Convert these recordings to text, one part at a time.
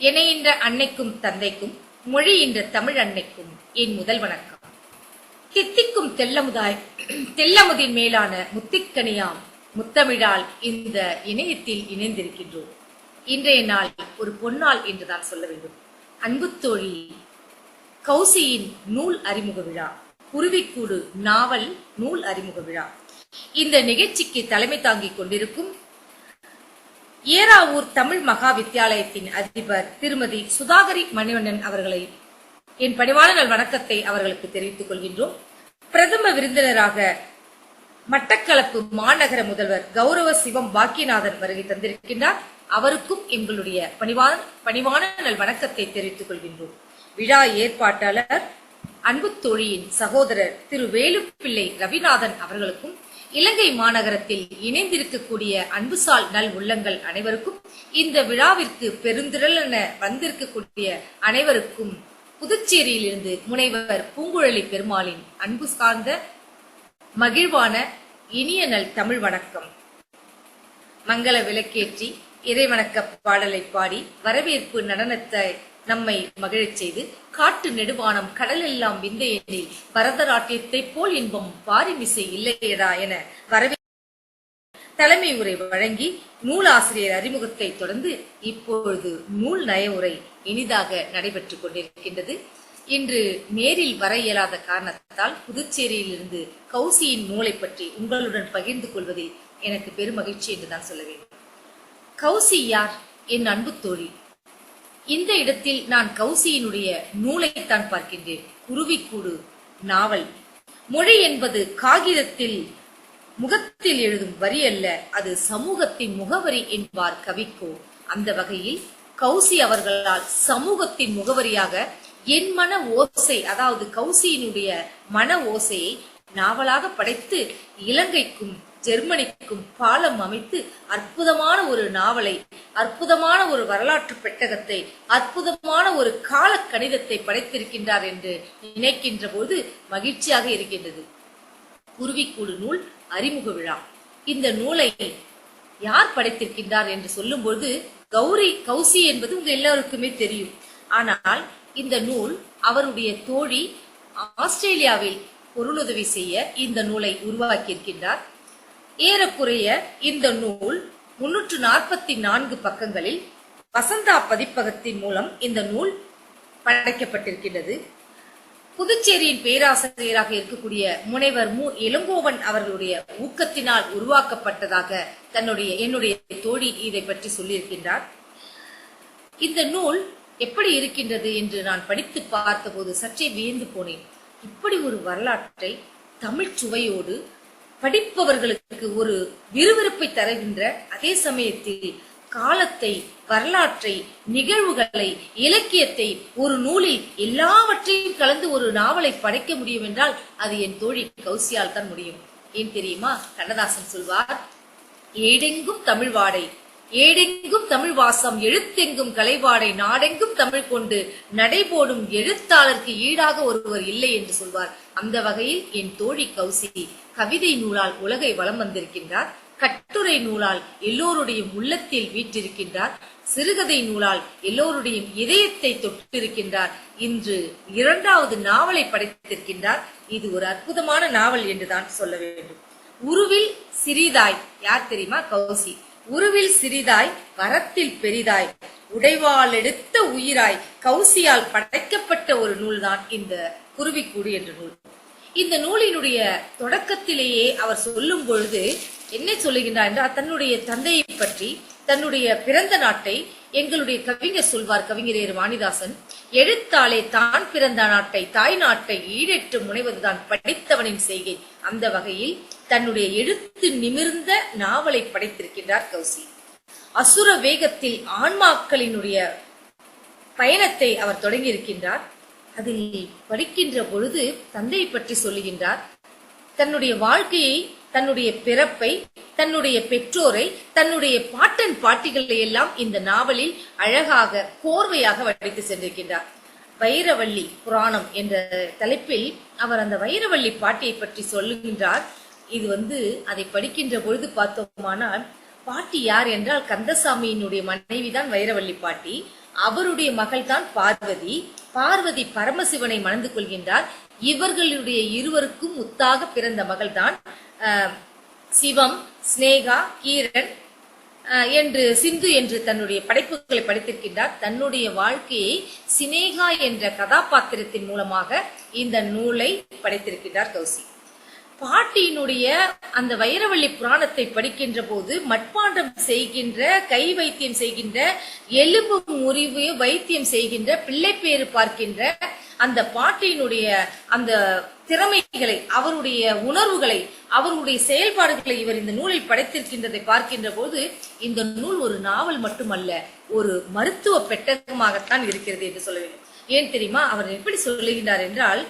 எனையின்ற அன்னைக்கும் தந்தைக்கும் மொழியின்ற தமிழ் அன்னைக்கும் என் முதல் வணக்கம். தித்திக்கும் தெல்லமுதாய் தெல்லமுதின் மேலான முத்திக்கனியாம் முத்தமிழால் இந்த இணையத்தில் இணைந்திருக்கின்றோம். இன்றைய நாள் ஒரு பொன்னாள் என்றுதான் சொல்ல வேண்டும். அன்பு தோழி கௌசியின் நூல் அறிமுக விழா குருவிக்கூடு நாவல் நூல் அறிமுக விழா. இந்த நிகழ்ச்சிக்கு தலைமை தாங்கிக் கொண்டிருக்கும் ஏராவூர் தமிழ் மகா வித்தியாலயத்தின் அதிபர் திருமதி சுதாகரி மணிவண்ணன் அவர்களை என் பணிவான நல் வணக்கத்தை அவர்களுக்கு தெரிவித்துக் கொள்கின்றோம். பிரதம விருந்தினராக மட்டக்களப்பு மாநகர முதல்வர் கௌரவ சிவம் பாக்கியநாதன் வருகை தந்திருக்கின்றார். அவருக்கும் எங்களுடைய பணிவான பணிவான நல் வணக்கத்தை தெரிவித்துக் கொள்கின்றோம். விழா ஏற்பாட்டாளர் அன்பு தோழியின் சகோதரர் திரு வேலுப்பிள்ளை ரவிநாதன் அவர்களுக்கும் இலங்கை மாநகரத்தில் இணைந்திருக்கக்கூடிய அன்புசால் நல் உள்ளங்கள் அனைவருக்கும் இந்த விழாவிற்கு பெருந்திரளென வந்திருக்கக்கூடிய அனைவருக்கும் புதுச்சேரியிலிருந்து முனைவர் பூங்குழலி பெருமாளின் அன்பு சார்ந்த மகிழ்வான இனிய நல் தமிழ் வணக்கம். மங்கள விளக்கேற்றி இறைவணக்க பாடலை பாடி வரவேற்பு நடனத்தை நம்மை மகிழச் செய்து காட்டு நெடுவானம் கடலெல்லாம் விந்தையெனில் பரதநாட்டியத்தை போல் இன்பம் பாரிமிசை இல்லையடா என வரவே தலைமை உரை வழங்கி நூலாசிரியர் அறிமுகத்தை தொடர்ந்து இப்பொழுது நூல் நய உரை இனிதாக நடைபெற்றுக் கொண்டிருக்கின்றது. இன்று நேரில் வர இயலாத காரணத்தால் புதுச்சேரியிலிருந்து கௌசியின் நூலை பற்றி உங்களுடன் பகிர்ந்து கொள்வதில் எனக்கு பெருமகிழ்ச்சி என்றுதான் சொல்ல வேண்டும். கௌசி யார்? என் அன்பு தோழி. இந்த இடத்தில் நான் கௌசியினுடைய நூலைத்தான் பார்க்கின்றேன். குருவிக்கூடு நாவல். மொழி என்பது காகிதத்தில் முகத்தில் எழுதும் வரி அல்ல அது சமூகத்தின் முகவரி என்பார் கவிக்கோ. அந்த வகையில் கௌசி அவர்களால் சமூகத்தின் முகவரியாக என் மன ஓசை அதாவது கௌசியினுடைய மன ஓசையை நாவலாக படைத்து இலங்கைக்கும் ஜெர்மனிக்கும் பாலம் அமைத்து அற்புதமான ஒரு நாவலை அற்புதமான ஒரு வரலாற்று பெட்டகத்தை அற்புதமான ஒரு கால கணிதத்தை படைத்திருக்கின்றார் என்று நினைக்கின்ற போது மகிழ்ச்சியாக இருக்கின்றது. குருவிக்கூடு நூல் அறிமுக விழா. இந்த நூலை யார் படைத்திருக்கின்றார் என்று சொல்லும்போது கௌரி கௌசி என்பது உங்க எல்லாருக்குமே தெரியும். ஆனால் இந்த நூல் அவருடைய தோழி ஆஸ்திரேலியாவில் பொருளுதவி செய்ய இந்த நூலை உருவாக்கியிருக்கின்றார். ஏறக்குறைய இந்த நூல் முன்னூற்று நாற்பத்தி நான்கு பக்கங்களில் வசந்தா பதிப்பகத்தின் மூலம் இந்த நூல் படைக்கப்பட்டிருக்கின்றது. புதுச்சேரியின் பேராசிரியராக இருக்கக்கூடிய முனைவர் மு. இளங்கோவன் அவர்களுடைய ஊக்கத்தினால் உருவாக்கப்பட்டதாக தன்னுடைய என்னுடைய தோழி இதை பற்றி சொல்லியிருக்கின்றார். இந்த நூல் எப்படி இருக்கின்றது என்று நான் படித்து பார்த்தபோது சற்றே வியந்து போனேன். இப்படி ஒரு வரலாற்றை தமிழ் சுவையோடு படிப்பவர்களுக்கு ஒரு விறுவிறுப்பை தருகின்ற அதே சமயத்தில் காலத்தை வரலாற்றை நிகழ்வுகளை இலக்கியத்தை ஒரு நூலில் எல்லாவற்றையும் கலந்து ஒரு நாவலை படைக்க முடியும் என்றால் அது என் தோழி கௌசியால் தான் முடியும். ஏன் தெரியுமா? கண்ணதாசன் சொல்வார் ஏடெங்கும் தமிழ் வாடை ஏடெங்கும் தமிழ் வாசம் எழுத்தெங்கும் கலைவாடை நாடெங்கும் தமிழ் கொண்டு நடைபோடும் எழுத்தாளருக்கு ஈடாக ஒருவர் இல்லை என்று சொல்வார். அந்த வகையில் என் தோழி கௌசி கவிதை நூலால் உலகை வலம் வந்திருக்கின்றார். கட்டுரை நூலால் எல்லோருடைய உள்ளத்தில் வீற்றிருக்கின்றார். சிறுகதை நூலால் எல்லோருடைய இதயத்தை தொட்டிருக்கின்றார். இன்று இரண்டாவது நாவலை படைத்திருக்கின்றார். இது ஒரு அற்புதமான நாவல் என்றுதான் சொல்ல வேண்டும். உருவில் சிறிதாய் யார் தெரியுமா? கௌசி. உருவில் சிறிதாய் வரத்தில் பெரிதாய் உடைவால் எடுத்த உயிராய் கௌசியால் படைக்கப்பட்ட ஒரு நூல்தான் இந்த குருவிக்கூடு என்ற நூல். இந்த நூலினுடைய தொடக்கத்திலேயே அவர் சொல்லும் பொழுது என்ன சொல்லுகின்றார் என்றால் தன்னுடைய தந்தையை பற்றி தன்னுடைய பிறந்த நாட்டை எங்களுடைய கவிஞர் சொல்வார் கவிஞரேர் வாணிதாசன் எழுத்தாலே தான் பிறந்த நாட்டை தாய் நாட்டை ஈடேற்று முனைவதுதான் படித்தவனின் செய்கை. அந்த வகையில் தன்னுடைய எழுத்து நிமிர்ந்த நாவலை படைத்திருக்கின்றார் கௌசி. அசுர வேகத்தில் ஆன்மாக்களினுடைய பயணத்தை அவர் தொடங்கி இருக்கின்றார் அதில் படிக்கின்ற பொழுது தந்தையை பற்றி சொல்லுகின்றார். தன்னுடைய வாழ்க்கையை தன்னுடைய பிறப்பை தன்னுடைய பெற்றோரை தன்னுடைய பாட்டன் பாட்டிகளை எல்லாம் இந்த நாவலில் அழகாக கோர்வையாக வடித்து சென்றிருக்கின்றார். வைரவள்ளி புராணம் என்ற தலைப்பில் அவர் அந்த வைரவள்ளி பாட்டியை பற்றி சொல்லுகின்றார். இது வந்து அதை படிக்கின்ற பொழுது பார்த்தோமானால் பாட்டி யார் என்றால் கந்தசாமியினுடைய மனைவிதான் வைரவள்ளி பாட்டி. அவருடைய மகள் தான் பார்வதி. பார்வதி பரமசிவனை மணந்து கொள்கின்றார். இவர்களுடைய இருவருக்கும் முத்தாக பிறந்த மகள்தான் சிவம் ஸ்னேகா கீரன் என்று சிந்து என்று தன்னுடைய படைப்புகளை படித்திருக்கின்றார். தன்னுடைய வாழ்க்கையை சினேகா என்ற கதாபாத்திரத்தின் மூலமாக இந்த நூலை படைத்திருக்கின்றார் கௌசி. பாட்டியினுடைய அந்த வைரவள்ளி புராணத்தை படிக்கின்ற போது மட்பாண்டம் செய்கின்ற கை வைத்தியம் செய்கின்ற எலும்பு முறிவு வைத்தியம் செய்கின்ற பிள்ளைப்பேறு பார்க்கின்ற அந்த பாட்டியினுடைய அந்த திறமைகளை அவருடைய உணர்வுகளை அவருடைய செயல்பாடுகளை இவர் இந்த நூலில் படைத்திருக்கின்றதை பார்க்கின்ற போது இந்த நூல் ஒரு நாவல் மட்டுமல்ல ஒரு மருத்துவ பெட்டகமாகத்தான் இருக்கிறது என்று சொல்ல வேண்டும். ஏன் தெரியுமா? அவர் எப்படி சொல்லுகின்றார் என்றால்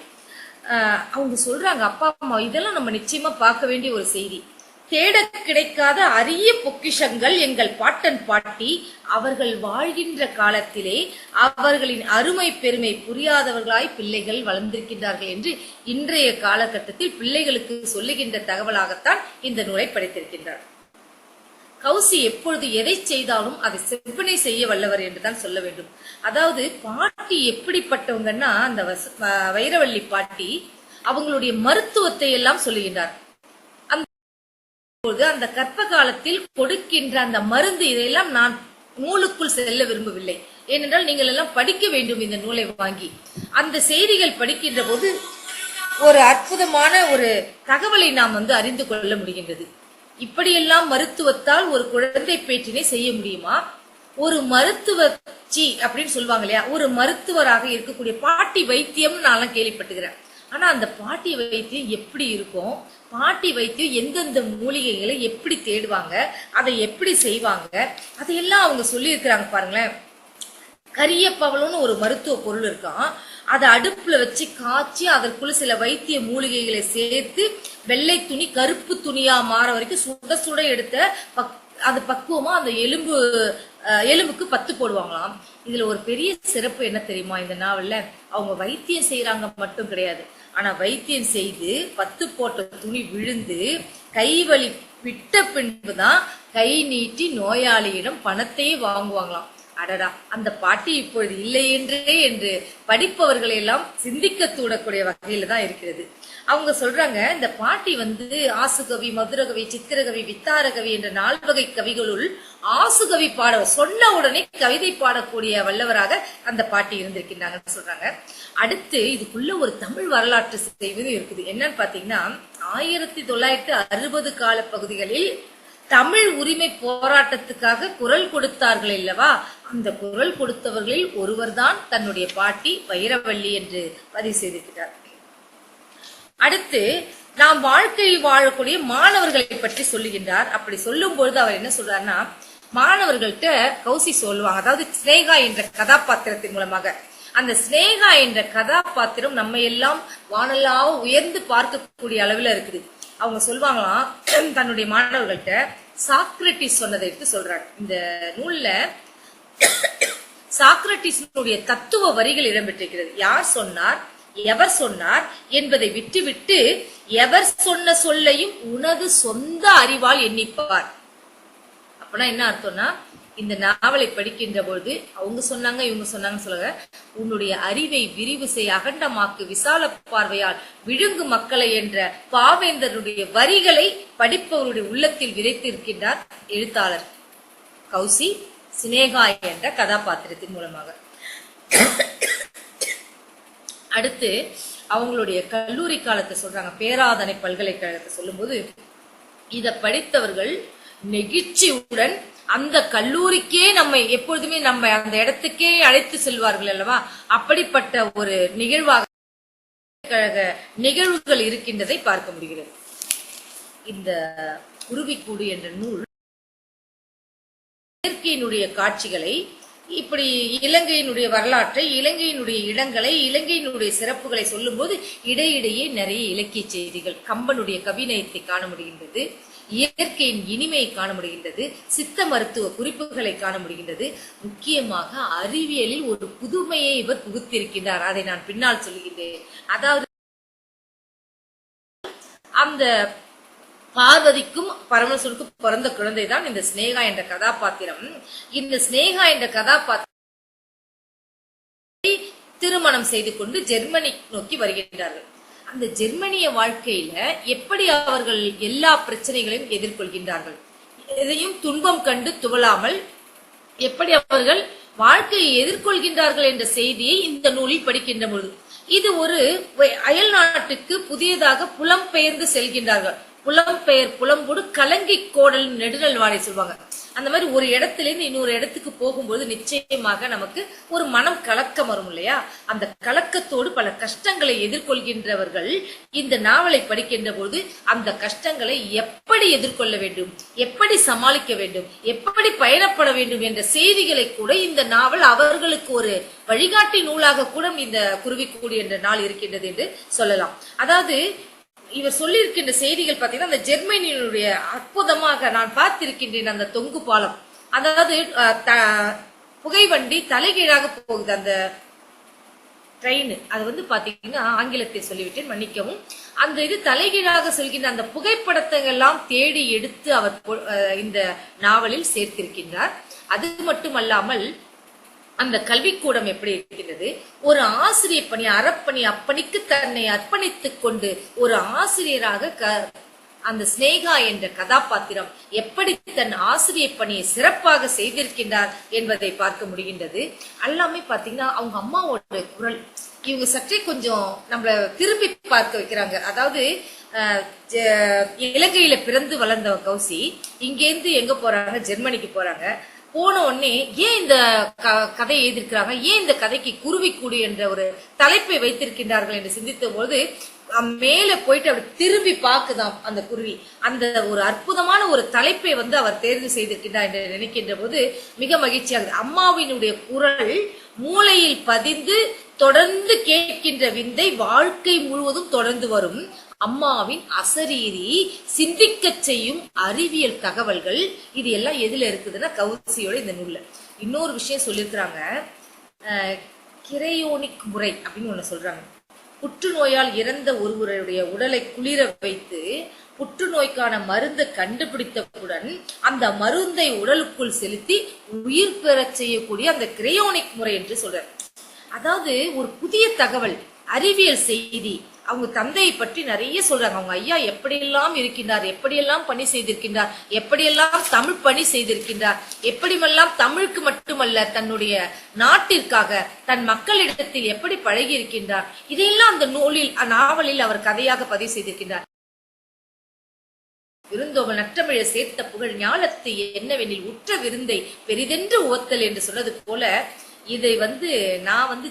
அவங்க சொல்றாங்க அப்பா அம்மா இதெல்லாம் நம்ம நிச்சயமா பார்க்க வேண்டிய ஒரு செய்தி. தேட கிடைக்காத அரிய பொக்கிஷங்கள் எங்கள் பாட்டன் பாட்டி அவர்கள் வாழ்கின்ற காலத்திலே அவர்களின் அருமை பெருமை புரியாதவர்களாய் பிள்ளைகள் வளர்ந்திருக்கின்றார்கள் என்று இன்றைய காலகட்டத்தில் பிள்ளைகளுக்கு சொல்லுகின்ற தகவலாகத்தான் இந்த நூலை படைத்திருக்கின்றார். கௌசி எப்பொழுது எதை செய்தாலும் அதை செவ்வனை செய்ய வல்லவர் என்றுதான் சொல்ல வேண்டும். அதாவது பாட்டி எப்படிப்பட்டவங்கன்னா அந்த வச- வ- வைரவள்ளி பாட்டி அவங்களுடைய மருத்துவத்தை எல்லாம் சொல்லுகின்றார். அந்த போது அந்த கற்ப காலத்தில் கொடுக்கின்ற அந்த மருந்து இதையெல்லாம் நான் நூலுக்குள் செல்ல விரும்பவில்லை. ஏனென்றால் நீங்கள் எல்லாம் படிக்க வேண்டும் இந்த நூலை வாங்கி. அந்த செய்திகள் படிக்கின்ற போது ஒரு அற்புதமான ஒரு தகவலை நாம் வந்து அறிந்து கொள்ள முடிகின்றது. இப்படியெல்லாம் மருத்துவத்தால் ஒரு குழந்தை பேற்றினை செய்ய முடியுமா? ஒரு மருத்துவச்சி அப்படின்னு சொல்லுவாங்க இல்லையா ஒரு மருத்துவராக இருக்கக்கூடிய பாட்டி வைத்தியம் நான் கேள்விப்பட்டுக்கிறேன் ஆனா அந்த பாட்டி வைத்தியம் எப்படி இருக்கும்? பாட்டி வைத்தியம் எந்தெந்த மூலிகைகளை எப்படி தேடுவாங்க? அதை எப்படி செய்வாங்க? அதையெல்லாம் அவங்க சொல்லியிருக்கிறாங்க பாருங்களேன். கரிய ஒரு மருத்துவ பொருள் இருக்கான் அதை அடுப்புல வச்சு காய்ச்சி அதற்குள்ள சில வைத்திய மூலிகைகளை சேர்த்து வெள்ளை துணி கருப்பு துணியா மாற வரைக்கும் சுட சுட எடுத்த பக் அது பக்குவமா அந்த எலும்பு எலும்புக்கு பத்து போடுவாங்களாம். இதுல ஒரு பெரிய சிறப்பு என்ன தெரியுமா இந்த நாவல்ல? அவங்க வைத்தியம் செய்யறாங்க மட்டும் கிடையாது. ஆனா வைத்தியம் செய்து பத்து போட்ட துணி விழுந்து கை வலி விட்ட பின்புதான் கை நீட்டி நோயாளியிடம் பணத்தையே வாங்குவாங்களாம். அடடா அந்த பாட்டி இப்பொழுது இல்லை என்றே என்று படிப்பவர்களை எல்லாம் சிந்திக்க தூடக்கூடிய வகையில தான் இருக்கிறது. அவங்க சொல்றாங்க இந்த பாட்டி வந்து ஆசுகவி மதுரகவி சித்திரகவி வித்தாரகவி என்ற நால்வகை கவிகளுள் ஆசுகவி பாட சொன்ன உடனே கவிதை பாடக்கூடிய வல்லவராக அந்த பாட்டி இருந்திருக்கின்றாங்கன்னு சொல்றாங்க. அடுத்து இதுக்குள்ள ஒரு தமிழ் வரலாற்று செய்வது இருக்குது. என்னன்னு பாத்தீங்கன்னா ஆயிரத்தி தொள்ளாயிரத்தி அறுபது கால பகுதிகளில் தமிழ் உரிமை போராட்டத்துக்காக குரல் கொடுத்தார்கள் அல்லவா? அந்த குரல் கொடுத்தவர்களில் ஒருவர்தான் தன்னுடைய பாட்டி வைரவள்ளி என்று பதிவு செய்திருக்கிறார். அடுத்து நாம் வாழ்க்கையில் வாழக்கூடிய மாணவர்களை பற்றி சொல்லுகின்றார். அப்படி சொல்லும் பொழுது அவர் என்ன சொல்றாருன்னா மாணவர்கள்ட்ட கௌசி சொல்லுவாங்க அதாவது ஸ்னேகா என்ற கதாபாத்திரத்தின் மூலமாக. அந்த ஸ்னேகா என்ற கதாபாத்திரம் நம்ம எல்லாம் வானலாக உயர்ந்து பார்க்கக்கூடிய அளவுல இருக்குது. அவங்க சொல்லுவாங்களாம் தன்னுடைய மாணவர்கள்ட்ட சாக்ரட்டிஸ் சொன்னதை எடுத்து சொல்றாரு இந்த நூல்ல சாக்ரட்டிஸினுடைய தத்துவ வரிகள் இடம்பெற்றிருக்கிறது. யார் சொன்னார்? எவர் சொன்னார்? என்பதை விட்டுவிட்டு எவர் சொன்ன சொல்லையும் உனது சொந்த அறிவால் எண்ணிப்பார். அப்பனா என்ன அர்த்தம்னா இந்த நாவலை படிக்கின்ற பொழுது அவங்க சொன்னாங்க இவங்க சொன்னாங்க சொல்லுங்க. உன்னுடைய அறிவை விரிவு செய் அகண்டமாக்கு விசால பார்வையால் விழுங்கு மக்களை என்ற பாவேந்தருடைய வரிகளை படிப்பவருடைய உள்ளத்தில் விதைத்திருக்கின்றார் எழுத்தாளர். கௌசி சினேகா என்ற கதாபாத்திரத்தின் மூலமாக. அடுத்து அவங்களுடைய கல்லூரி காலத்தை சொல்றாங்க. பேராதனை பல்கலைக்கழகத்தை சொல்லும்போது இதை படித்தவர்கள் நெகிழ்ச்சியுடன் அந்த கல்லூரிக்கே நம்மை எப்பொழுதுமே நம்ம அந்த இடத்துக்கே அழைத்து செல்வார்கள் அல்லவா? அப்படிப்பட்ட ஒரு நிகழ்வாக கழக நிகழ்வுகள் இருக்கின்றதை பார்க்க முடிகிறது. இந்த குருவிக்கூடு என்ற நூல் இயற்கையினுடைய காட்சிகளை இப்படி இலங்கையினுடைய வரலாற்றை இலங்கையினுடைய இடங்களை இலங்கையினுடைய சிறப்புகளை சொல்லும்போது இடையிடையே நிறைய இலக்கிய செய்திகள் கம்பனுடைய கவிநயத்தை காண முடிகின்றது இயற்கையின் இனிமையை காண முடிகின்றது சித்த மருத்துவ குறிப்புகளை காண முடிகின்றது. முக்கியமாக அறிவியலில் ஒரு புதுமையை இவர் புகுத்திருக்கின்றார் அதை நான் பின்னால் சொல்லுகின்றேன். அதாவது அந்த பார்வதிக்கும் பரமேஸ்வருக்கும் பிறந்த குழந்தை தான் இந்த ஸ்னேகா என்ற கதாபாத்திரம். இந்த ஸ்னேகா என்ற கதாபாத்திரம் திருமணம் செய்து கொண்டு ஜெர்மனி நோக்கி வருகின்றார்கள். அந்த ஜெர்மனிய வாழ்க்கையில எப்படி அவர்கள் எல்லா பிரச்சனைகளையும் எதிர்கொள்கின்றார்கள்? எதையும் துன்பம் கண்டு துவளாமல் எப்படி அவர்கள் வாழ்க்கையை எதிர்கொள்கின்றார்கள் என்ற செய்தியை இந்த நூலில் படிக்கின்ற பொழுது. இது ஒரு அயல் நாட்டுக்கு புதியதாக புலம்பெயர்ந்து செல்கின்றார்கள். புலம்பெயர் புலம்புடு கலங்கி கோடல் நெடுநல் வாடை சொல்லுவாங்க அந்த மாதிரி ஒரு இடத்துல இருந்து இன்னொரு இடத்துக்கு போகும்போது நிச்சயமாக நமக்கு ஒரு மனம் கலக்கம் வரும் இல்லையா? அந்த கலக்கத்தோடு பல கஷ்டங்களை எதிர்கொள்கின்றவர்கள் இந்த நாவலை படிக்கின்ற போது அந்த கஷ்டங்களை எப்படி எதிர்கொள்ள வேண்டும்? எப்படி சமாளிக்க வேண்டும்? எப்படி பயணப்பட வேண்டும் என்ற செய்திகளை கூட இந்த நாவல் அவர்களுக்கு ஒரு வழிகாட்டி நூலாக கூட இந்த குருவிக்கூடு என்ற நாள் இருக்கின்றது என்று சொல்லலாம். அதாவது இவர் சொல்லியிருக்கின்ற செய்திகள் பார்த்தீங்கன்னா அந்த ஜெர்மனியினுடைய அற்புதமாக நான் பார்த்திருக்கின்றேன் அந்த தொங்கு பாலம். அதாவது புகைவண்டி தலைகீழாக போகுது அந்த ட்ரெயின். அது வந்து பாத்தீங்கன்னா ஆங்கிலத்தை சொல்லிவிட்டேன் மன்னிக்கவும். அந்த இது தலைகீழாக செல்கின்ற அந்த புகைப்படத்தை எல்லாம் தேடி எடுத்து அவர் இந்த நாவலில் சேர்த்திருக்கின்றார். அது மட்டுமல்லாமல் அந்த கல்விக்கூடம் எப்படி இருக்கிறது ஒரு ஆசிரியர் பணி அறப்பணி அப்பணிக்கு தன்னை அர்ப்பணித்துக் கொண்டு ஒரு ஆசிரியராக க- அந்த ஸ்னேகா என்ற கதாபாத்திரம் எப்படி தன் ஆசிரியர் பணியை சிறப்பாக செய்திருக்கின்றார் என்பதை பார்க்க முடிகின்றது. எல்லாமே பாத்தீங்கன்னா அவங்க அம்மாவோட குரல். இவங்க சற்றே கொஞ்சம் நம்மள திரும்பி பார்க்க வைக்கிறாங்க. அதாவது இலங்கையில பிறந்து வளர்ந்த கௌசி இங்கேருந்து எங்க போறாங்க? ஜெர்மனிக்கு போறாங்க. போன உடனே ஏன் இந்த க- கதையை எழுதியிருக்கிறாங்க? ஏன் இந்த கதைக்கு குருவிக்கூடு என்ற ஒரு தலைப்பை வைத்திருக்கின்றார்கள் என்று சிந்தித்த போது அம் மேல போயிட்டு அப்படி திரும்பி பார்க்குதாம் அந்த குருவி. அந்த ஒரு அற்புதமான ஒரு தலைப்பை வந்து அவர் தேர்வு செய்திருக்கின்றார் என்று நினைக்கின்ற போது மிக மகிழ்ச்சியாக அம்மாவினுடைய குரல் மூளையில் பதிந்து தொடர்ந்து கேட்கின்ற விந்தை வாழ்க்கை முழுவதும் தொடர்ந்து வரும். அம்மாவின் அசரீரி சிந்திக்கச் செய்யும் அறிவியல் தகவல்கள். இது எல்லாம் எதுல இருக்குதுன்னா கௌசியோட இந்த நூல்ல. இன்னொரு விஷயம் சொல்லியிருக்கிறாங்க கிரையோனிக் முறை அப்படின்னு ஒண்ணு சொல்றாங்க. புற்றுநோயால் இறந்த ஒருவருடைய உடலை குளிர வைத்து புற்றுநோய்க்கான மருந்தை கண்டுபிடித்தவுடன் அந்த மருந்தை உடலுக்குள் செலுத்தி உயிர் பெறச் செய்யக்கூடிய அந்த கிரையோனிக் முறை என்று சொல்றார் அதாவது ஒரு புதிய தகவல் அறிவியல் செய்தி அவங்க தந்தையை பற்றி நிறைய சொல்றாங்க. அவங்க ஐயா எப்படியெல்லாம் இருக்கின்றார் எப்படியெல்லாம் பணி செய்திருக்கின்றார் எப்படியெல்லாம் தமிழ் பணி செய்திருக்கின்றார் எப்படிமெல்லாம் தமிழுக்கு மட்டுமல்ல தன்னுடைய நாட்டிற்காக தன் மக்களிடத்தில் எப்படி பழகி இருக்கின்றார் இதையெல்லாம் அந்த நூலில் நாவலில் அவர் கதையாக பதிவு செய்திருக்கின்றார். விருந்தோமல் நற்றமிழ சேர்த்த புகழ் ஞாலத்து என்னவெனில் உற்ற விருந்தை பெரிதென்று ஓத்தல் என்று சொன்னது போல இதை வந்து நான் வந்து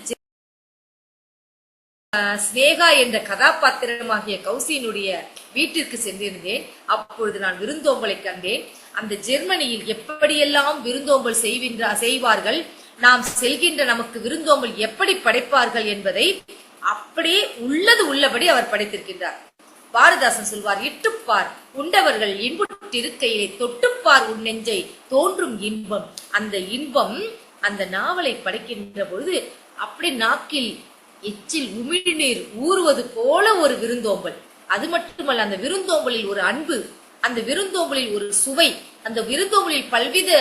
ஸ்னேகா என்ற கதாபாத்திரமாகிய கௌசியினுடைய வீட்டிற்கு சென்றிருந்தேன். அப்பொழுது நான் விருந்தோம்பலை கண்டேன். அந்த ஜெர்மனியில் எப்படியெல்லாம் விருந்தோம்பல் செய்கின்ற செய்வார்கள் நாம் செல்கின்ற நமக்கு விருந்தோம்பல் எப்படி படைப்பார்கள் என்பதை அப்படியே உள்ளது உள்ளபடி அவர் படைத்திருக்கின்றார். பாரதாசன் சொல்வார் இட்டுப்பார் உண்டவர்கள் இன்புற்றிருக்கையிலே தொட்டுப்பார் உன் நெஞ்சை தோன்றும் இன்பம். அந்த இன்பம் அந்த நாவலை படைக்கின்ற பொழுது அப்படி நாக்கில் எச்சில் உமிழ்நீர் ஊறுவது போல ஒரு விருந்தோம்பல். அது மட்டுமல்ல அந்த விருந்தோம்பலில் ஒரு அன்பு அந்த விருந்தோம்பலில் ஒரு சுவை அந்த விருந்தோம்பலில் பல்வித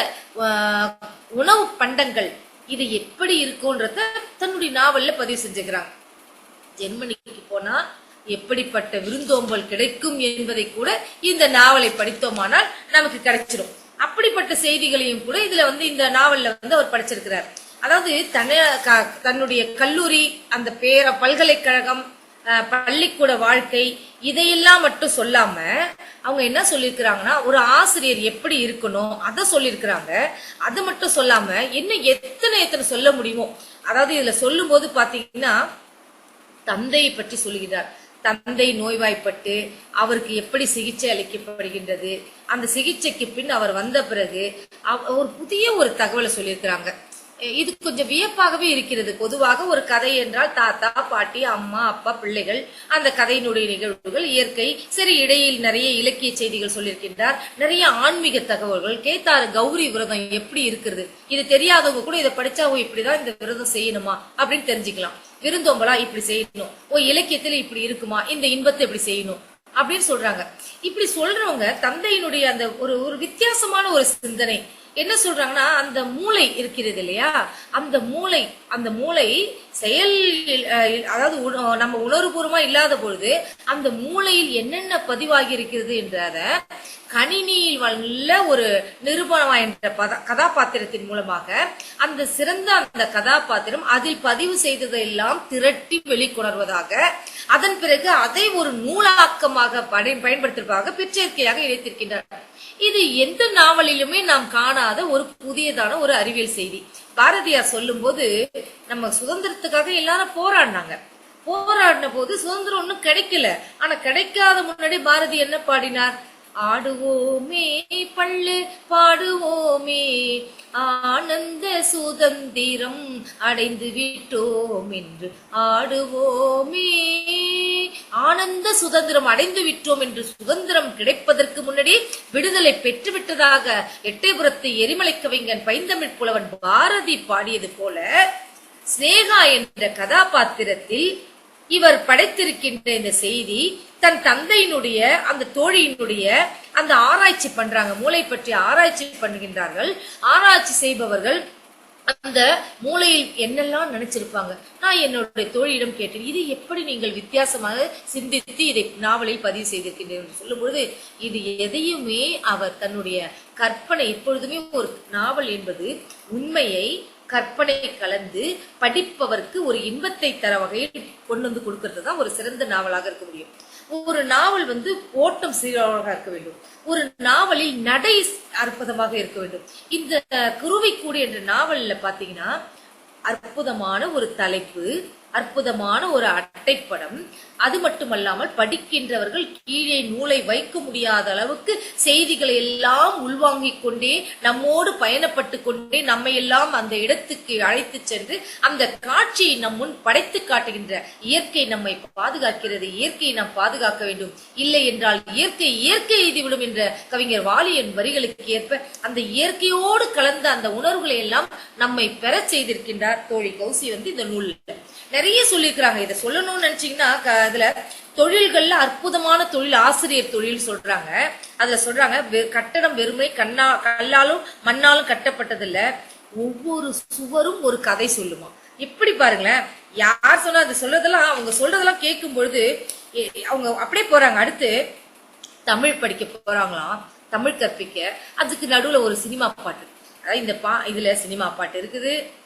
உணவு பண்டங்கள் இது எப்படி இருக்கும்ன்றத தன்னுடைய நாவல்ல பதிவு செஞ்சுக்கிறாங்க ஜெர்மனிக்கு போனா எப்படிப்பட்ட விருந்தோம்பல் கிடைக்கும் என்பதை கூட இந்த நாவலை படித்தோமானால் நமக்கு கிடைச்சிடும். அப்படிப்பட்ட செய்திகளையும் கூட இதுல வந்து இந்த நாவல்ல வந்து அவர் படிச்சிருக்கிறார். அதாவது தன க- தன்னுடைய கல்லூரி அந்த பேர பல்கலைக்கழகம் பள்ளிக்கூட வாழ்க்கை இதையெல்லாம் மட்டும் சொல்லாம அவங்க என்ன சொல்லியிருக்கிறாங்கன்னா ஒரு ஆசிரியர் எப்படி இருக்கணும் அதை சொல்லியிருக்கிறாங்க அது மட்டும் சொல்லாம இன்னும் எத்தனை எத்தனை சொல்ல முடியுமோ அதாவது இதுல சொல்லும் போது பாத்தீங்கன்னா தந்தையை பற்றி சொல்லுகிறார். தந்தை நோய்வாய்ப்பட்டு அவருக்கு எப்படி சிகிச்சை அளிக்கப்படுகின்றது அந்த சிகிச்சைக்கு பின் அவர் வந்த பிறகு ஒரு புதிய ஒரு தகவலை சொல்லியிருக்கிறாங்க இது கொஞ்சம் வியப்பாகவே இருக்கிறது. பொதுவாக ஒரு கதை என்றால் தாத்தா பாட்டி அம்மா அப்பா பிள்ளைகள் அந்த கதையினுடைய நிகழ்வுகள் இயற்கை சரி இடையில் நிறைய இலக்கிய செய்திகள் சொல்லியிருக்கின்றார். நிறைய ஆன்மீக தகவல்கள் கேத்தாறு கௌரி விரதம் எப்படி இருக்கிறது இது தெரியாதவங்க கூட இதை படிச்சா ஓ இப்படிதான் இந்த விரதம் செய்யணுமா? அப்படின்னு தெரிஞ்சுக்கலாம். விருந்தோம்பலா இப்படி செய்யணும்? ஓ இலக்கியத்துல இப்படி இருக்குமா? இந்த இன்பத்தை இப்படி செய்யணும்? அப்படின்னு சொல்றாங்க. இப்படி சொல்றவங்க தந்தையினுடைய அந்த ஒரு ஒரு வித்தியாசமான ஒரு சிந்தனை. என்ன சொல்றாங்கன்னா அந்த மூளை இருக்கிறது இல்லையா? அந்த மூளை அந்த மூளை செயல் அஹ், அதாவது நம்ம உணர்வுபூர்வமா இல்லாத பொழுது அந்த மூளையில் என்னென்ன பதிவாகி இருக்கிறது என்றத கணினியில் வல்ல ஒரு நிரூபணமா என்ற கதாபாத்திரத்தின் மூலமாக அந்த சிறந்த அந்த கதாபாத்திரம் அதில் பதிவு செய்ததெல்லாம் திரட்டி வெளிக்கொணர்வதாக அதன் பிறகு அதை ஒரு நூலாக்கமாக படை- பயன்படுத்துவதாக பிற்சேர்க்கையாக இணைத்திருக்கின்றனர். இது எந்த நாவலிலுமே நாம் காணாத ஒரு புதியதான ஒரு அறிவியல் செய்தி. பாரதியார் சொல்லும்போது நம்ம சுதந்திரத்துக்காக எல்லாரும் போராடினாங்க. போராடின போது சுதந்திரம் ஒன்றும் கிடைக்கல. ஆனா கிடைக்காத முன்னாடி பாரதி என்ன பாடினார்? ஆடுவோமே பள்ளு பாடுவோமே. ஆனந்த சுதந்திரம் அடைந்து விட்டோம் என்று ஆடுவோமே. ஆனந்த சுதந்திரம் அடைந்து விட்டோம் என்று சுதந்திரம் கிடைப்பதற்கு முன்னாடி விடுதலை பெற்று விட்டதாக எரிமலை கவிஞன் பைந்தமிழ் புலவன் பாரதி பாடியது போல சினேகா என்ற கதாபாத்திரத்தில் இவர் படைத்திருக்கின்ற இந்த செய்தி தன் தந்தையினுடைய அந்த தோழியினுடைய அந்த ஆராய்ச்சி பண்றாங்க. மூளை பற்றி ஆராய்ச்சி பண்ணுகின்றார்கள். ஆராய்ச்சி செய்பவர்கள் அந்த மூளையில் என்னெல்லாம் நினைச்சிருப்பாங்க? நான் என்னுடைய தோழியிடம் கேட்டேன் இது எப்படி நீங்கள் வித்தியாசமாக சிந்தித்து இதை நாவலில் பதிவு செய்திருக்கின்றீர்கள்? என்று சொல்லும்பொழுது இது எதையுமே அவர் தன்னுடைய கற்பனை எப்பொழுதுமே ஒரு நாவல் என்பது உண்மையை கற்பனை கலந்து படிப்பவருக்கு ஒரு இன்பத்தை தர வகையில் கொண்டு வந்து கொடுக்கறது தான் ஒரு சிறந்த நாவலாக இருக்க முடியும். ஒரு நாவல் வந்து ஓட்டம் சீராக இருக்க வேண்டும். ஒரு நாவலில் நடை அற்புதமாக இருக்க வேண்டும். இந்த குருவிக்கூடு என்ற நாவல்ல பாத்தீங்கன்னா அற்புதமான ஒரு தலைப்பு அற்புதமான ஒரு அட்டைப்படம். அது மட்டுமல்லாமல் படிக்கின்றவர்கள் கீழே நூலை வைக்க முடியாத அளவுக்கு செய்திகளை எல்லாம் உள்வாங்கிக் கொண்டே நம்மோடு பயணப்பட்டு கொண்டே நம்மை எல்லாம் அந்த இடத்துக்கு அழைத்து சென்று அந்த காட்சியை நம் முன் படைத்து காட்டுகின்ற இயற்கை நம்மை பாதுகாக்கிறது இயற்கையை நாம் பாதுகாக்க வேண்டும். இல்லை என்றால் இயற்கை இயற்கை எய்திவிடும் என்ற கவிஞர் வாலியன் வரிகளுக்கு ஏற்ப அந்த இயற்கையோடு கலந்த அந்த உணர்வுகளை எல்லாம் நம்மை பெறச் செய்திருக்கின்றார் தோழி கௌசி வந்து இந்த நூலில். நிறைய சொல்லியிருக்கிறாங்க. இதை சொல்லணும்னு நினைச்சீங்கன்னா க- அதுல தொழில்கள்ல அற்புதமான தொழில் ஆசிரியர் தொழில் சொல்றாங்க. அதுல சொல்றாங்க வெ- கட்டடம் வெறுமை கண்ணா கல்லாலும் மண்ணாலும் கட்டப்பட்டதில்ல. ஒவ்வொரு சுவரும் ஒரு கதை சொல்லுமா. எப்படி பாருங்களேன் யார் சொன்னா அது சொல்றதெல்லாம் அவங்க சொல்றதெல்லாம் கேட்கும் பொழுது அவங்க அப்படியே போறாங்க. அடுத்து தமிழ் படிக்க போறாங்களாம். தமிழ் கற்பிக்க. அதுக்கு நடுவுல ஒரு சினிமா பாட்டு. அதாவது இந்த பா இதுல சினிமா பாட்டு இருக்குது.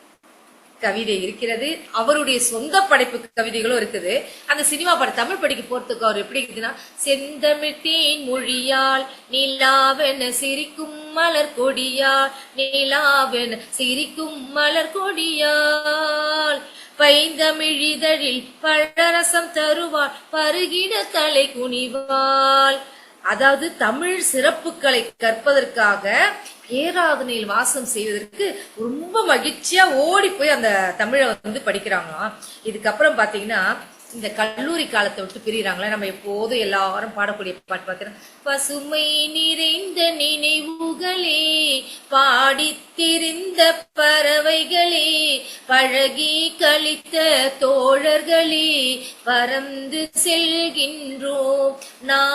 கவிதை இருக்கிறது. அவருடைய சொந்த படைப்பு கவிதைகளும் இருக்குது. அந்த சினிமா படம் தமிழ் படிக்க போறதுக்கு அவர் எப்படி இருக்குதுன்னா செந்தமிட்டேன் மொழியால் நிலாவென சிரிக்கும் மலர் கொடியால் நிலாவென சிரிக்கும் மலர் கொடியால் பைந்தமிழிதழில் பழரசம் தருவாள் பருகிட தலை குனிவாள் அதாவது தமிழ் சிறப்புகளை கற்பதற்காக பேராதனையில் வாசம் செய்வதற்கு ரொம்ப மகிழ்ச்சியா ஓடி போய் அந்த தமிழை வந்து படிக்கிறாங்களாம். இதுக்கப்புறம் பாத்தீங்கன்னா இந்த கல்லூரி காலத்தை விட்டு பிரியறாங்களே நம்ம எப்போதும் எல்லாரும் பாடக்கூடிய பாட்டு பார்த்தீங்கன்னா பசுமை நிறைந்த நினைவுகளே பாடித்திருந்த பறவைகளே பழகி கழித்த தோழர்களே பறந்து செல்கின்றோம். நாம்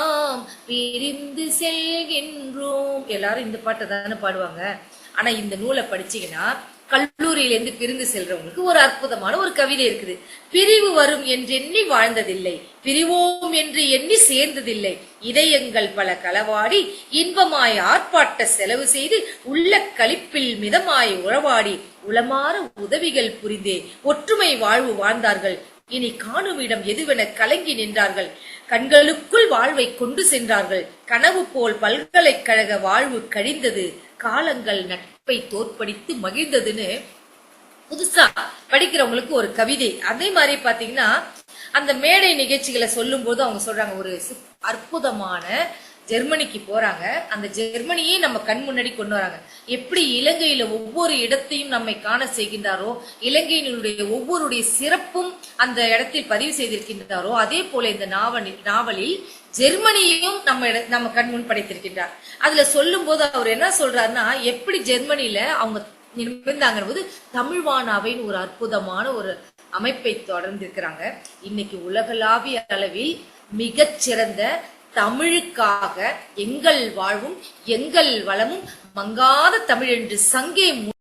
பிரிந்து செல்கின்றோம். எல்லாரும் இந்த பாட்டை தானே பாடுவாங்க. ஆனா இந்த நூலை படிச்சீங்கன்னா கல்லூரியிலிருந்து பிரிந்து செல்றவங்களுக்கு ஒரு அற்புதமான ஒரு கவிதை இருக்குது. பிரிவு வரும் என்று எண்ணி வாழ்ந்ததில்லை. பிரிவோம் என்று எண்ணி சேர்ந்ததில்லை. இதயங்கள் பல களவாடி இன்பமாய் ஆர்ப்பாட்ட செலவு செய்து உள்ள களிப்பில் மிதமாய் உறவாடி உளமாற உதவிகள் புரிந்தே ஒற்றுமை வாழ்வு வாழ்ந்தார்கள். இனி காணும் இடம் எதுவென கலங்கி நின்றார்கள். கண்களுக்குள் வாழ்வை கொண்டு சென்றார்கள். கனவு போல் பல்கலைக்கழக வாழ்வு கழிந்தது. காலங்கள் நட்பை தோற்படித்து மகிழ்ந்ததுன்னு புதுசா படிக்கிறவங்களுக்கு ஒரு கவிதை. அதே மாதிரி பாத்தீங்கன்னா அந்த மேடை நிகழ்ச்சிகளை சொல்லும் போது அவங்க சொல்றாங்க ஒரு அற்புதமான ஜெர்மனிக்கு போறாங்க. அந்த ஜெர்மனியே நம்ம கண் முன்னாடி கொண்டு வராங்க. எப்படி இலங்கையில ஒவ்வொரு இடத்தையும் நம்மை காண செய்கின்றாரோ இலங்கையினுடைய ஒவ்வொருடைய சிறப்பும் அந்த இடத்தில் பதிவு செய்திருக்கின்றாரோ அதே போல இந்த நாவலில் நாவலில் ஜெர்மனியையும் நம்ம இட- நம்ம கண் முன் படைத்திருக்கின்றார். அதுல சொல்லும் போது அவர் என்ன சொல்றாருன்னா எப்படி ஜெர்மனியில அவங்க நிமிர்ந்தாங்கிற போது தமிழ்வானாவின் ஒரு அற்புதமான ஒரு அமைப்பை தொடர்ந்து இருக்கிறாங்க இன்னைக்கு உலகளாவிய அளவில் மிகச்சிறந்த தமிழுக்காக எங்கள் வாழ்வும் எங்கள் வளமும் மங்காத தமிழ் என்று சங்கே மு-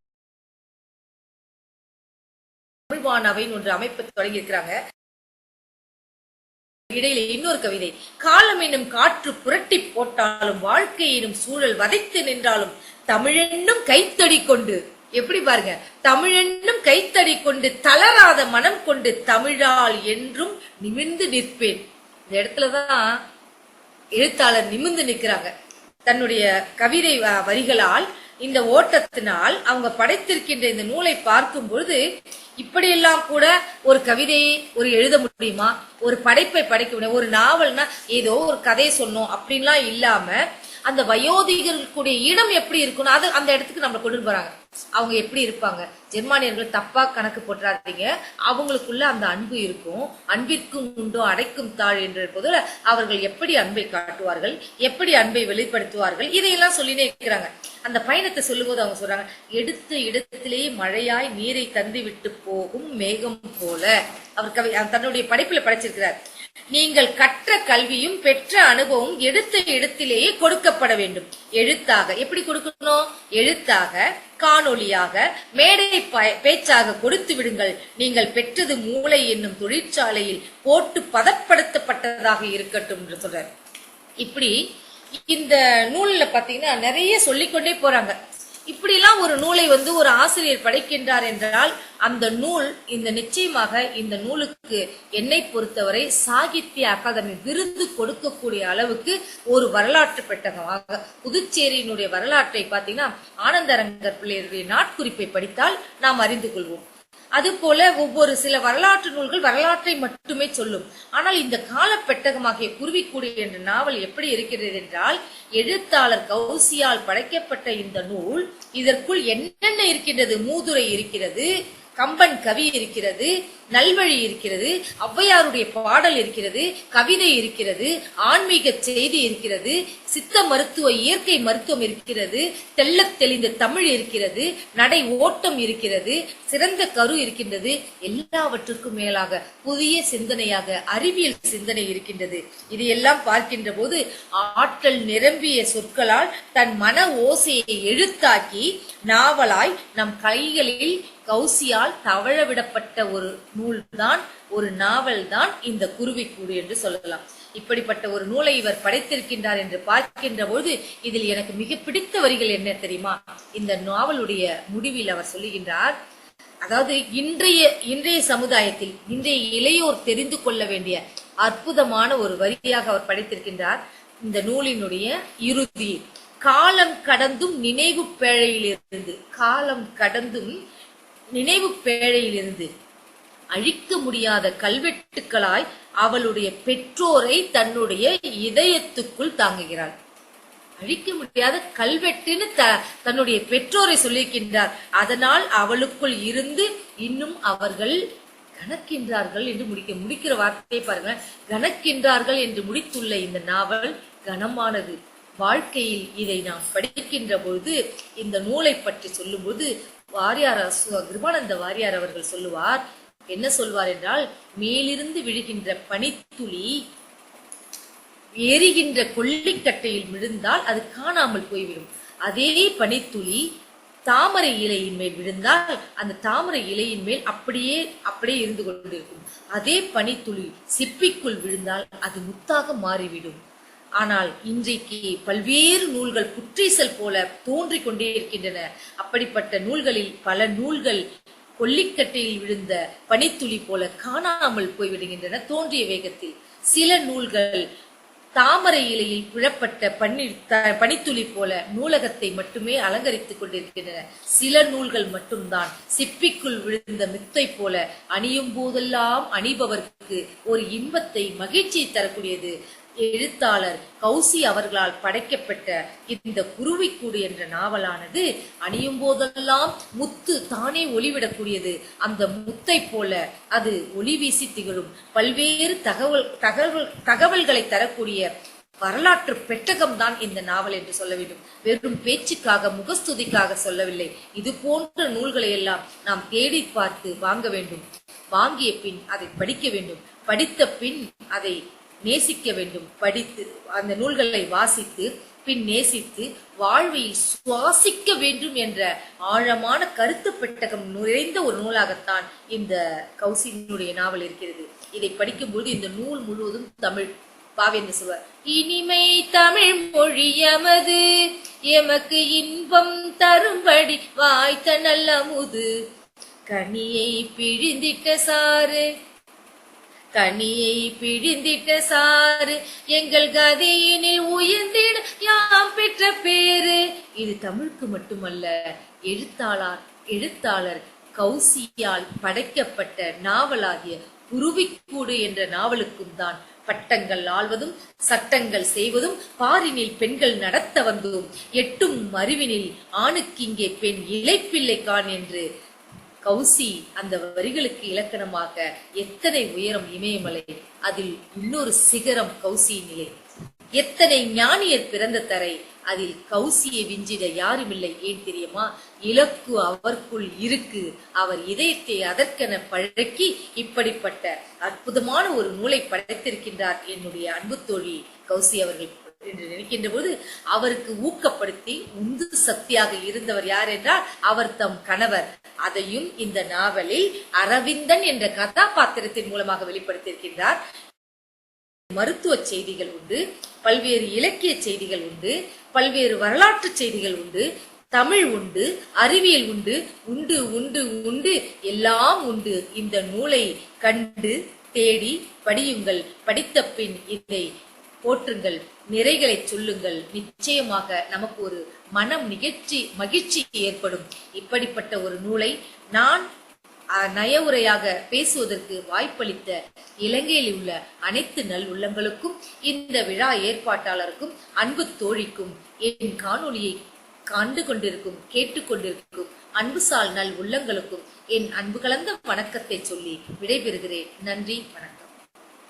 ஒன்று அமைப்பு தொடங்கி இருக்கிறாங்க இடையில இன்னொரு கவிதை காலம் என்னும் காற்று புரட்டி போட்டாலும் வாழ்க்கை எனும் சூழல் வதைத்து நின்றாலும் தமிழென்னும் கைத்தடி கொண்டு எப்படி பாருங்க தமிழென்னும் கைத்தடி கொண்டு தளராத மனம் கொண்டு தமிழால் என்றும் நிமிர்ந்து நிற்பேன். இந்த இடத்துலதான் எழுத்தாளர் நிமிர்ந்து நிற்கிறாங்க. தன்னுடைய கவிதை வரிகளால் இந்த ஓட்டத்தினால் அவங்க படைத்திருக்கின்ற இந்த நூலை பார்க்கும் பொழுது இப்படியெல்லாம் கூட ஒரு கவிதையை ஒரு எழுத முடியுமா? ஒரு படைப்பை படைக்க முடியும்? ஒரு நாவல்னா ஏதோ ஒரு கதையை சொன்னோம் அப்படின்லாம் இல்லாம அந்த வயோதிகர்களுடைய இனம் எப்படி இருக்கணும் அது அந்த இடத்துக்கு நம்மளை கொண்டு போறாங்க. அவங்க எப்படி இருப்பாங்க? ஜெர்மானியர்கள் தப்பா கணக்கு போட்டுறாதீங்க. அவங்களுக்குள்ள அந்த அன்பு இருக்கும். அன்பிற்கும் உண்டோ அடைக்கும் தாழ் என்ற போது அவர்கள் எப்படி அன்பை காட்டுவார்கள்? எப்படி அன்பை வெளிப்படுத்துவார்கள்? இதையெல்லாம் சொல்லினே இருக்கிறாங்க. அந்த பயணத்தை சொல்லும்போது அவங்க சொல்றாங்க எடுத்த இடத்திலேயே மழையாய் நீரை தந்து விட்டு போகும் மேகம் போல. அவர் கவி அவர் தன்னுடைய படைப்புல படைச்சிருக்கிறார். நீங்கள் கற்ற கல்வியும் பெற்ற அனுபவம் எடுத்த இடத்திலேயே கொடுக்கப்பட வேண்டும். எழுத்தாக எப்படி கொடுக்கணும்? எழுத்தாக காணொளியாக மேடை ப- பேச்சாக கொடுத்து விடுங்கள். நீங்கள் பெற்றது மூளை என்னும் தொழிற்சாலையில் போட்டு பதப்படுத்தப்பட்டதாக இருக்கட்டும் என்று சொல்றார். இப்படி இந்த நூல்ல பாத்தீங்கன்னா நிறைய சொல்லிக்கொண்டே போறாங்க. இப்படிலாம் ஒரு நூலை வந்து ஒரு ஆசிரியர் படைக்கின்றார் என்றால் அந்த நூல் இந்த நிச்சயமாக இந்த நூலுக்கு என்னை பொறுத்தவரை சாகித்ய அகாதமி விருது கொடுக்கக்கூடிய அளவுக்கு ஒரு வரலாற்று பெட்டகமாக புதுச்சேரியினுடைய வரலாற்றை பார்த்தீங்கன்னா ஆனந்தரங்கர் பிள்ளையருடைய நாட்குறிப்பை படித்தால் நாம் அறிந்து கொள்வோம். அதுபோல ஒவ்வொரு சில வரலாற்று நூல்கள் வரலாற்றை மட்டுமே சொல்லும். ஆனால் இந்த காலப்பெட்டகமாகிய குருவிக்கூடு என்ற நாவல் எப்படி இருக்கிறது என்றால் எழுத்தாளர் கௌசியால் படைக்கப்பட்ட இந்த நூல் இதற்குள் என்னென்ன இருக்கின்றது மூதுரை இருக்கிறது கம்பன் கவி இருக்கிறது நல்வழி இருக்கிறது ஔவையாருடைய பாடல் இருக்கிறது கவிதை இருக்கிறது ஆன்மீக செய்தி இருக்கிறது சித்த மருத்துவ இயற்கை மருத்துவம் இருக்கிறது தெள்ளத் தெளிந்த தமிழ் இருக்கிறது நடை ஓட்டம் இருக்கிறது சிறந்த கரு இருக்கின்றது எல்லாவற்றுக்கும் மேலாக புதிய சிந்தனையாக அறிவியல் சிந்தனை இருக்கின்றது. இதையெல்லாம் பார்க்கின்ற போது ஆற்றல் நிரம்பிய சொற்களால் தன் மன ஓசையை எழுத்தாக்கி நாவலாய் நம் கைகளில் கௌசியால் தவழ விடப்பட்ட ஒரு நூல்தான் ஒரு நாவல் தான் இந்த குருவிக்கூடு என்று சொல்லலாம். இப்படிப்பட்ட ஒரு நூலை இவர் படைத்திருக்கின்றார் என்று பார்க்கின்ற போது இதில் எனக்கு மிக பிடித்த வரிகள் என்ன தெரியுமா? இந்த நாவலுடைய முடிவில் அவர் சொல்லுகின்றார் அதாவது இன்றைய இன்றைய சமுதாயத்தில் இன்றைய இளையோர் தெரிந்து கொள்ள வேண்டிய அற்புதமான ஒரு வரியாக அவர் படைத்திருக்கின்றார். இந்த நூலினுடைய இறுதி காலம் கடந்தும் நினைவு பேழையிலிருந்து காலம் கடந்தும் நினைவு பேழையிலிருந்து அழிக்க முடியாத கல்வெட்டுக்களாய் அவளுடைய பெற்றோரை தன்னுடைய இதயத்துக்குள் தாங்குகிறாள். அழிக்க முடியாத கல்வெட்டுன்னு த தன்னுடைய பெற்றோரை சொல்லியிருக்கின்றார். அதனால் அவளுக்குள் இருந்து இன்னும் அவர்கள் கணக்கின்றார்கள் என்று முடிக்க முடிக்கிற வார்த்தையை பாருங்க கணக்கின்றார்கள் என்று முடித்துள்ள இந்த நாவல் கனமானது. வாழ்க்கையில் இதை நாம் படிக்கின்ற பொழுது இந்த நூலை பற்றி சொல்லும்போது வாரியார் கிருபானந்த வாரியார் அவர்கள் சொல்லுவார் என்ன சொல்வார் என்றால் மேலிருந்து விழுகின்ற பனித்துளி எரிகின்ற கொல்லிக்கட்டையில் விழுந்தால் அது காணாமல் போய்விடும். அதே பனித்துளி தாமரை இலையின் மேல் விழுந்தால் அந்த தாமரை இலையின் மேல் அப்படியே அப்படியே இருந்து கொண்டிருக்கும். அதே பனித்துளி சிப்பிக்குள் விழுந்தால் அது முத்தாக மாறிவிடும். ஆனால் இன்றைக்கு பல்வேறு நூல்கள் புற்றீசல் போல தோன்றி கொண்டே இருக்கின்றன அப்படிப்பட்ட நூல்களில் பல நூல்கள் கொல்லிக்கட்டையில் விழுந்த பனித்துளி போல காணாமல் போய்விடுகின்றன தோன்றிய வேகத்தில். சில நூல்கள் தாமரை இலையில் புழப்பட்ட பன்னீர் த- பனித்துளி போல நூலகத்தை மட்டுமே அலங்கரித்துக் கொண்டிருக்கின்றன. சில நூல்கள் மட்டும்தான் சிப்பிக்குள் விழுந்த மித்தை போல அணியும் போதெல்லாம் அணிபவருக்கு ஒரு இன்பத்தை மகிழ்ச்சியை தரக்கூடியது. எழுத்தாளர் கௌசி அவர்களால் படைக்கப்பட்ட இந்த குருவிக்கூடு என்ற நாவலானது அணியும் போதெல்லாம் முத்து தானே ஒளிவிடக்கூடியது. அந்த முத்தை போல அது ஒளி வீசி திகழும். பல்வேறு தகவல் தகவல் தகவல்களை தரக்கூடிய வரலாற்று பெட்டகம் தான் இந்த நாவல் என்று சொல்ல வேண்டும். வெறும் பேச்சுக்காக முகஸ்துதிக்காக சொல்லவில்லை. இது போன்ற நூல்களை எல்லாம் நாம் தேடி பார்த்து வாங்க வேண்டும். வாங்கிய பின் அதை படிக்க வேண்டும். படித்த பின் அதை நேசிக்க வேண்டும். படித்து அந்த நூல்களை வாசித்து பின் நேசித்து வாழ்வில் சுவாசிக்க வேண்டும் என்ற ஆழமான கருத்து பெட்டகம் நிறைந்த ஒரு நூலாகத்தான் இந்த கௌசினுடைய நாவல் இருக்கிறது. இதை படிக்கும்போது இந்த நூல் முழுவதும் தமிழ். பாவேந்திர சுவர் இனிமை தமிழ் மொழி எமது எமக்கு இன்பம் தரும்படி வாய்த்த நல்ல முது கனியை பிழிந்திட்ட சாறு கனியை பிழிந்திட்ட சாறு எங்கள் கதையினில் உயர்ந்திட யாம் பெற்ற பேரு இது தமிழுக்கு மட்டுமல்ல எழுத்தாளர் எழுத்தாளர் கௌசியால் படைக்கப்பட்ட நாவலாகிய குருவிக்கூடு என்ற நாவலுக்கும் தான் பட்டங்கள் ஆள்வதும் சட்டங்கள் செய்வதும் பாரினில் பெண்கள் நடத்த வந்தோம் எட்டும் அறிவினில் ஆணுக்கு இங்கே பெண் இளைப்பிள்ளை கான் என்று கௌசி அந்த வரிகளுக்கு இலக்கணமாக எத்தனை உயரம் இமயமலை அதில் இன்னொரு சிகரம் கௌசி நிலை எத்தனை ஞானியர் பிறந்த தரை அதில் கௌசியை விஞ்சிட யாருமில்லை ஏன் தெரியுமா? இலக்கு அவர்க்குள் இருக்கு. அவர் இதயத்தை அதற்கென பழக்கி இப்படிப்பட்ட அற்புதமான ஒரு நூலை படைத்திருக்கின்றார் என்னுடைய அன்பு தோழி கௌசி அவர்கள். என்று நினைக்கின்ற போது அவருக்கு ஊக்கப்படுத்தி உந்து சக்தியாக இருந்தவர் யார் என்றால் அவர் தம் கணவர். அதையும் இந்த நாவலில் அரவிந்தன் என்ற கதாபாத்திரத்தின் மூலமாக வெளிப்படுத்தியிருக்கின்றார். மருத்துவ செய்திகள் உண்டு பல்வேறு இலக்கிய செய்திகள் உண்டு பல்வேறு வரலாற்று செய்திகள் உண்டு தமிழ் உண்டு அறிவியல் உண்டு உண்டு உண்டு உண்டு எல்லாம் உண்டு. இந்த நூலை கண்டு தேடி படியுங்கள். படித்த பின் இதை போற்றுங்கள் நிறைகளை சொல்லுங்கள். நிச்சயமாக நமக்கு ஒரு மனம் நிகழ்ச்சி மகிழ்ச்சி ஏற்படும். இப்படிப்பட்ட ஒரு நூலை நான் நயவுரையாக பேசுவதற்கு வாய்ப்பளித்த இலங்கையில் உள்ள அனைத்து நல் உள்ளங்களுக்கும் இந்த விழா ஏற்பாட்டாளருக்கும் அன்பு தோழிக்கும் என் காணொளியை கண்டு கொண்டிருக்கும் கேட்டுக்கொண்டிருக்கும் அன்புசால் நல் உள்ளங்களுக்கும் என் அன்பு கலந்த வணக்கத்தை சொல்லி விடைபெறுகிறேன். நன்றி வணக்கம்.